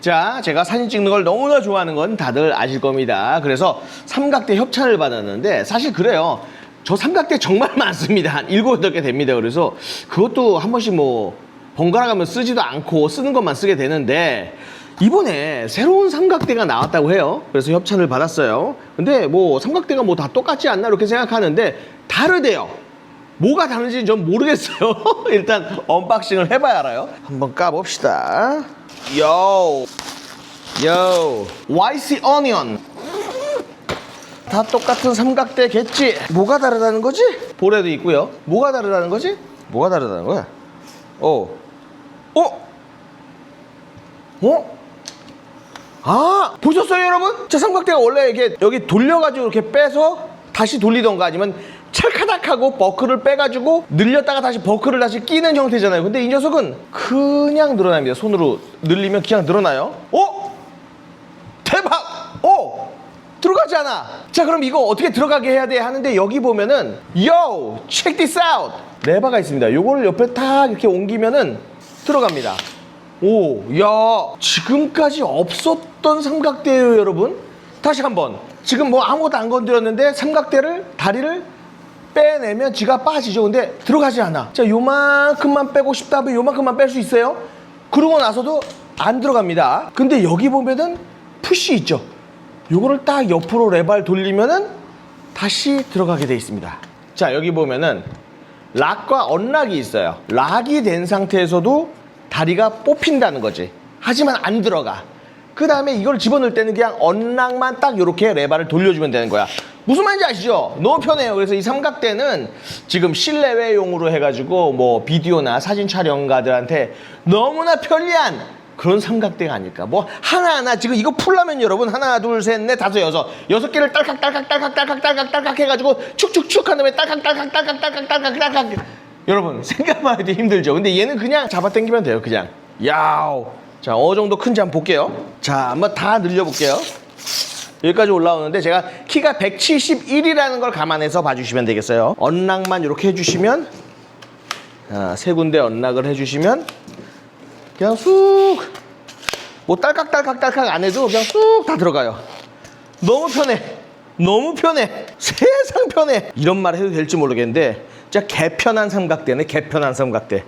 자, 제가 사진 찍는 걸 너무나 좋아하는 건 다들 아실 겁니다. 그래서 삼각대 협찬을 받았는데 사실 그래요. 저 삼각대 정말 많습니다. 한 일곱, 여덟 개 됩니다. 그래서 그것도 한 번씩 뭐 번갈아 가면 쓰지도 않고 쓰는 것만 쓰게 되는데 이번에 새로운 삼각대가 나왔다고 해요. 그래서 협찬을 받았어요. 근데 뭐 삼각대가 뭐 다 똑같지 않나 이렇게 생각하는데 다르대요. 뭐가 다른지는 전 모르겠어요. 일단 언박싱을 해봐야 알아요. 한번 까봅시다. 요, 요, YC 어니언. 다 똑같은 삼각대겠지. 뭐가 다르다는 거지? 볼에도 있고요. 뭐가 다르다는 거지? 뭐가 다르다는 거야? 어, 어, 어? 아 보셨어요 여러분? 제 삼각대가 원래 이게 여기 돌려가지고 이렇게 빼서 다시 돌리던가 아니면 찰카닥하고 버클을 빼가지고 늘렸다가 다시 버클을 다시 끼는 형태잖아요 근데 이 녀석은 그냥 늘어납니다 손으로 늘리면 그냥 늘어나요 어? 대박! 어! 들어가지 않아 자 그럼 이거 어떻게 들어가게 해야 돼 하는데 여기 보면은 Yo! Check this out! 레바가 있습니다 요거를 옆에 탁 이렇게 옮기면은 들어갑니다 오, 야, 지금까지 없었던 삼각대예요, 여러분. 다시 한번. 지금 뭐 아무것도 안 건드렸는데 삼각대를 다리를 빼내면 지가 빠지죠. 근데 들어가지 않아. 자, 요만큼만 빼고 싶다 하면 요만큼만 뺄 수 있어요. 그러고 나서도 안 들어갑니다. 근데 여기 보면은 푸시 있죠. 요거를 딱 옆으로 레발 돌리면은 다시 들어가게 돼 있습니다. 자, 여기 보면은 락과 언락이 있어요. 락이 된 상태에서도 다리가 뽑힌다는 거지. 하지만 안 들어가. 그 다음에 이걸 집어넣을 때는 그냥 언락만 딱 이렇게 레바를 돌려주면 되는 거야. 무슨 말인지 아시죠? 너무 편해요. 그래서 이 삼각대는 지금 실내외용으로 해가지고 뭐 비디오나 사진 촬영가들한테 너무나 편리한 그런 삼각대가 아닐까. 뭐 하나하나 지금 이거 풀라면 여러분 하나 둘 셋 넷 다섯 여섯 여섯 개를 딸깍 딸깍 딸깍 딸깍 딸깍 딸깍 해가지고 축축축 한 다음에 딸깍 딸깍 딸깍 딸깍 딸깍 딸깍 여러분 생각만 해도 힘들죠. 근데 얘는 그냥 잡아당기면 돼요. 그냥 야우. 자 어느 정도 큰지 한번 볼게요. 자 한번 다 늘려볼게요. 여기까지 올라오는데 제가 키가 171이라는 걸 감안해서 봐주시면 되겠어요. 언락만 이렇게 해주시면 아, 세 군데 언락을 해주시면 그냥 쑥 뭐 딸깍딸깍딸깍 안 해도 그냥 쑥 다 들어가요. 너무 편해. 너무 편해. 세상 편해. 이런 말 해도 될지 모르겠는데 진짜 개편한 삼각대네. 개편한 삼각대.